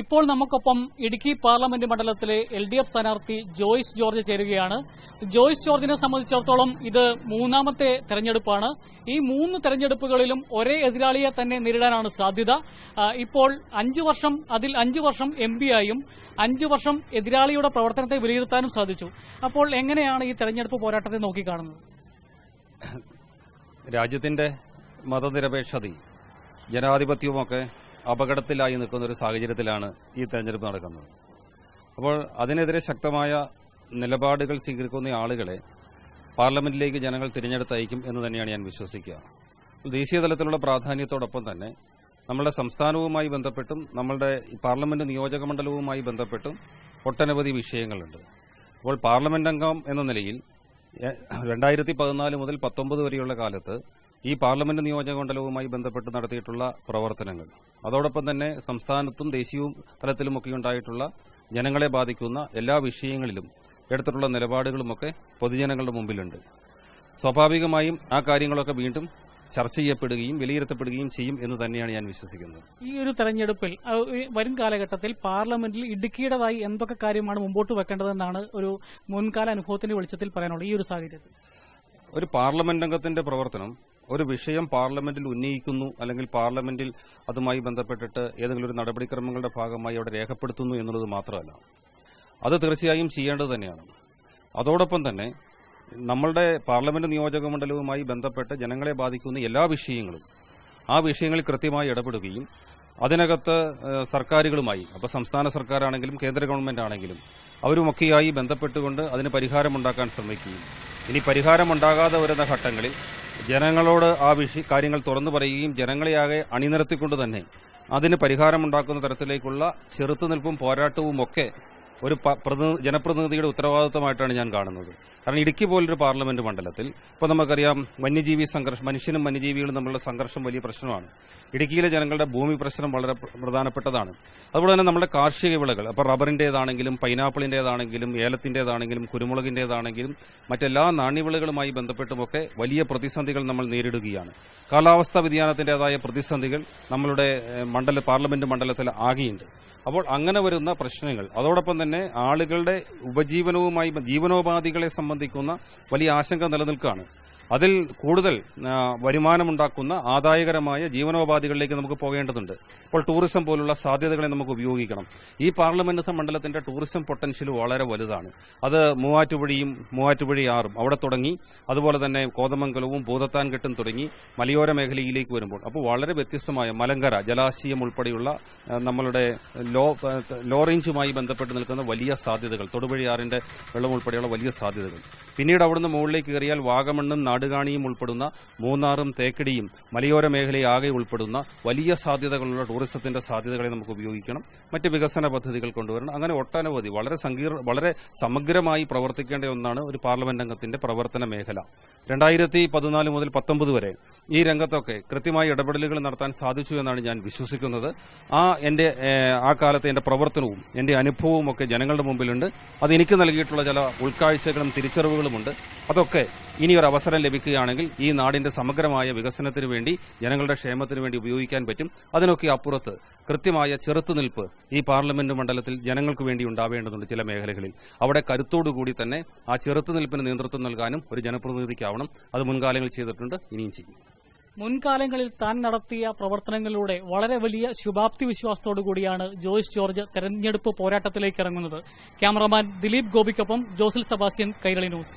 ഇപ്പോൾ നമുക്കൊപ്പം ഇടുക്കി പാർലമെന്റ് മണ്ഡലത്തിലെ എൽ ഡി എഫ് സ്ഥാനാർത്ഥി ജോയ്സ് ജോർജ് ചേരുകയാണ്. ജോയിസ് ജോർജിനെ സംബന്ധിച്ചിടത്തോളം ഇത് മൂന്നാമത്തെ തെരഞ്ഞെടുപ്പാണ്. ഈ മൂന്ന് തെരഞ്ഞെടുപ്പുകളിലും ഒരേ എതിരാളിയെ തന്നെ നേരിടാനാണ് സാധ്യത. ഇപ്പോൾ അഞ്ചു വർഷം അതിൽ അഞ്ചു വർഷം എം ആയും അഞ്ചു വർഷം എതിരാളിയുടെ പ്രവർത്തനത്തെ വിലയിരുത്താനും സാധിച്ചു. അപ്പോൾ എങ്ങനെയാണ് ഈ തെരഞ്ഞെടുപ്പ് പോരാട്ടത്തെ നോക്കിക്കാണുന്നത്? രാജ്യത്തിന്റെ മതനിരപേക്ഷതയും ജനാധിപത്യവുമൊക്കെ അപകടത്തിലായി നിൽക്കുന്ന ഒരു സാഹചര്യത്തിലാണ് ഈ തെരഞ്ഞെടുപ്പ് നടക്കുന്നത്. അപ്പോൾ അതിനെതിരെ ശക്തമായ നിലപാടുകൾ സ്വീകരിക്കുന്ന ആളുകളെ പാർലമെന്റിലേക്ക് ജനങ്ങൾ തിരഞ്ഞെടുത്തയക്കും എന്ന് തന്നെയാണ് ഞാൻ വിശ്വസിക്കുക. ദേശീയ തലത്തിലുള്ള പ്രാധാന്യത്തോടൊപ്പം തന്നെ നമ്മളുടെ സംസ്ഥാനവുമായി ബന്ധപ്പെട്ടും നമ്മളുടെ പാർലമെന്റ് നിയോജക മണ്ഡലവുമായി ബന്ധപ്പെട്ടും ഒട്ടനവധി വിഷയങ്ങളുണ്ട്. അപ്പോൾ പാർലമെന്റ് അംഗം എന്ന നിലയിൽ രണ്ടായിരത്തി പതിനാല് മുതൽ പത്തൊമ്പത് വരെയുള്ള കാലത്ത് ഈ പാർലമെന്റ് നിയോജക മണ്ഡലവുമായി ബന്ധപ്പെട്ട് നടത്തിയിട്ടുള്ള പ്രവർത്തനങ്ങൾ. അതോടൊപ്പം തന്നെ സംസ്ഥാനത്തും ദേശീയ തലത്തിലുമൊക്കെ ഉണ്ടായിട്ടുള്ള ജനങ്ങളെ ബാധിക്കുന്ന എല്ലാ വിഷയങ്ങളിലും എടുത്തിട്ടുള്ള നിലപാടുകളുമൊക്കെ പൊതുജനങ്ങളുടെ മുമ്പിലുണ്ട്. സ്വാഭാവികമായും ആ കാര്യങ്ങളൊക്കെ വീണ്ടും ചർച്ച ചെയ്യപ്പെടുകയും വിലയിരുത്തപ്പെടുകയും ചെയ്യും എന്ന് തന്നെയാണ് ഞാൻ വിശ്വസിക്കുന്നത്. ഈ ഒരു തെരഞ്ഞെടുപ്പിൽ വരും കാലഘട്ടത്തിൽ പാർലമെന്റിൽ ഇടുക്കിയുടേതായി എന്തൊക്കെ കാര്യമാണ് മുമ്പോട്ട് വെക്കേണ്ടതെന്നാണ് ഒരു മുൻകാല അനുഭവത്തിന്റെ വെളിച്ചത്തിൽ പറയാനുള്ളത് ഈ ഒരു സാഹചര്യത്തിൽ? ഒരു പാർലമെന്റ് അംഗത്തിന്റെ പ്രവർത്തനം ഒരു വിഷയം പാർലമെന്റിൽ ഉന്നയിക്കുന്നു അല്ലെങ്കിൽ പാർലമെന്റിൽ അതുമായി ബന്ധപ്പെട്ടിട്ട് ഏതെങ്കിലും ഒരു നടപടിക്രമങ്ങളുടെ ഭാഗമായി അവിടെ രേഖപ്പെടുത്തുന്നു എന്നുള്ളത് മാത്രമല്ല. അത് തീർച്ചയായും ചെയ്യേണ്ടത് തന്നെയാണ്. അതോടൊപ്പം തന്നെ നമ്മളുടെ പാർലമെന്റ് നിയോജക മണ്ഡലവുമായി ബന്ധപ്പെട്ട് ജനങ്ങളെ ബാധിക്കുന്ന എല്ലാ വിഷയങ്ങളും ആ വിഷയങ്ങളിൽ കൃത്യമായി ഇടപെടുകയും അതിനകത്ത് സർക്കാരുകളുമായി അപ്പോൾ സംസ്ഥാന സർക്കാരാണെങ്കിലും കേന്ദ്ര ഗവൺമെന്റ് ആണെങ്കിലും അവരുമൊക്കെയായി ബന്ധപ്പെട്ടുകൊണ്ട് അതിന് പരിഹാരമുണ്ടാക്കാൻ ശ്രമിക്കുകയും ഇനി പരിഹാരമുണ്ടാകാതെ വരുന്ന ഘട്ടങ്ങളിൽ ജനങ്ങളോട് ആ വിഷയ കാര്യങ്ങൾ തുറന്നു പറയുകയും ജനങ്ങളെയാകെ അണിനിരത്തിക്കൊണ്ട് തന്നെ അതിന് പരിഹാരമുണ്ടാക്കുന്ന തരത്തിലേക്കുള്ള ചെറുത്തുനിൽപ്പും പോരാട്ടവും ഒക്കെ ഒരു ജനപ്രതിനിധിയുടെ ഉത്തരവാദിത്തമായിട്ടാണ് ഞാൻ കാണുന്നത്. കാരണം ഇടുക്കി പോലൊരു പാർലമെന്റ് മണ്ഡലത്തിൽ ഇപ്പോൾ നമുക്കറിയാം വന്യജീവി സംഘർഷം മനുഷ്യനും വന്യജീവികളും തമ്മിലുള്ള സംഘർഷം വലിയ പ്രശ്നമാണ്. ഇടുക്കിയിലെ ജനങ്ങളുടെ ഭൂമി പ്രശ്നം വളരെ പ്ര- പ്രധാനപ്പെട്ടതാണ്. അതുപോലെ തന്നെ നമ്മുടെ കാർഷിക വിളകൾ അപ്പോൾ റബ്ബറിന്റേതാണെങ്കിലും പൈനാപ്പിളിന്റേതാണെങ്കിലും ഏലത്തിന്റേതാണെങ്കിലും കുരുമുളകിന്റേതാണെങ്കിലും മറ്റെല്ലാ നാണ്യവിളകളുമായി ബന്ധപ്പെട്ടുമൊക്കെ വലിയ പ്രതിസന്ധികൾ നമ്മൾ നേരിടുകയാണ്. കാലാവസ്ഥാ വ്യതിയാനത്തിന്റേതായ പ്രതിസന്ധികൾ നമ്മളുടെ മണ്ഡല പാർലമെന്റ് മണ്ഡലത്തിൽ ആകെയുണ്ട്. അപ്പോൾ അങ്ങനെ വരുന്ന പ്രശ്നങ്ങൾ അതോടൊപ്പം തന്നെ ആളുകളുടെ ഉപജീവനവുമായി ജീവനോപാധികളെ സംബന്ധിക്കുന്ന വലിയ ആശങ്ക നിലനിൽക്കുകയാണ്. അതിൽ കൂടുതൽ വരുമാനമുണ്ടാക്കുന്ന ആദായകരമായ ജീവനോപാധികളിലേക്ക് നമുക്ക് പോകേണ്ടതുണ്ട്. അപ്പോൾ ടൂറിസം പോലുള്ള സാധ്യതകളെ നമുക്ക് ഉപയോഗിക്കണം. ഈ പാർലമെന്റ് മണ്ഡലത്തിന്റെ ടൂറിസം പൊട്ടൻഷ്യൽ വളരെ വലുതാണ്. അത് മൂവാറ്റുപുഴയും മൂവാറ്റുപുഴയാറും അവിടെ തുടങ്ങി അതുപോലെ തന്നെ കോതമംഗലവും ഭൂതത്താൻകെട്ടും തുടങ്ങി മലയോര മേഖലയിലേക്ക് വരുമ്പോൾ. അപ്പോൾ വളരെ വ്യത്യസ്തമായ മലങ്കര ജലാശയം ഉൾപ്പെടെയുള്ള നമ്മളുടെ ലോ ലോ റേഞ്ചുമായി ബന്ധപ്പെട്ട് നിൽക്കുന്ന വലിയ സാധ്യതകൾ തൊടുപുഴയാറിന്റെ വെള്ളം ഉൾപ്പെടെയുള്ള വലിയ സാധ്യതകൾ. പിന്നീട് അവിടുന്ന് മുകളിലേക്ക് കയറിയാൽ വാഗമണ്ണും നാടുകാണിയും ഉൾപ്പെടുന്ന മൂന്നാറും തേക്കടിയും മലയോര മേഖലയാകെ ഉൾപ്പെടുന്ന വലിയ സാധ്യതകളുള്ള ടൂറിസത്തിന്റെ സാധ്യതകളെ നമുക്ക് ഉപയോഗിക്കണം. മറ്റ് വികസന പദ്ധതികൾ കൊണ്ടുവരണം. അങ്ങനെ ഒട്ടനവധി വളരെ സങ്കീർണ വളരെ സമഗ്രമായി പ്രവർത്തിക്കേണ്ട ഒന്നാണ് ഒരു പാർലമെന്റ് അംഗത്തിന്റെ പ്രവർത്തന മേഖല. രണ്ടായിരത്തി പതിനാല് മുതൽ പത്തൊമ്പത് വരെ ഈ രംഗത്തൊക്കെ കൃത്യമായി ഇടപെടലുകൾ നടത്താൻ സാധിച്ചു എന്നാണ് ഞാൻ വിശ്വസിക്കുന്നത്. ആ എന്റെ ആ കാലത്തെ എന്റെ പ്രവർത്തനവും എന്റെ അനുഭവവും ഒക്കെ ജനങ്ങളുടെ മുമ്പിലുണ്ട്. അത് എനിക്ക് നൽകിയിട്ടുള്ള ചില ഉൾക്കാഴ്ചകളും തിരിച്ചറിവുകളുമുണ്ട്. അതൊക്കെ ഇനി ഒരു അവസരം ലഭിക്കുകയാണെങ്കിൽ ഈ നാടിന്റെ സമഗ്രമായ വികസനത്തിന് വേണ്ടി ജനങ്ങളുടെ ക്ഷേമത്തിന് വേണ്ടി ഉപയോഗിക്കാൻ പറ്റും. അതിനൊക്കെ അപ്പുറത്ത് കൃത്യമായ ചെറുത്തുനിൽപ്പ് ഈ പാർലമെന്റ് മണ്ഡലത്തിൽ ജനങ്ങൾക്ക് വേണ്ടി ഉണ്ടാവേണ്ടതുണ്ട് ചില മേഖലകളിൽ. അവിടെ കരുത്തോടുകൂടി തന്നെ ആ ചെറുത്തുനിൽപ്പിന് നേതൃത്വം നൽകാനും ഒരു ജനപ്രതിനിധിക്കാവണം. അത് മുൻകാലങ്ങളിൽ ചെയ്തിട്ടുണ്ട് ഇനിയും ചെയ്യും. മുൻകാലങ്ങളിൽ താൻ നടത്തിയ പ്രവർത്തനങ്ങളിലൂടെ വളരെ വലിയ ശുഭാപ്തി വിശ്വാസത്തോടു കൂടിയാണ് ജോയിസ് ജോർജ് തെരഞ്ഞെടുപ്പ് പോരാട്ടത്തിലേക്ക് ഇറങ്ങുന്നത്. ക്യാമറമാൻ ദിലീപ് ഗോപിക്കൊപ്പം ജോസിൽ സെബാസ്റ്റ്യൻ കൈരളി ന്യൂസ്.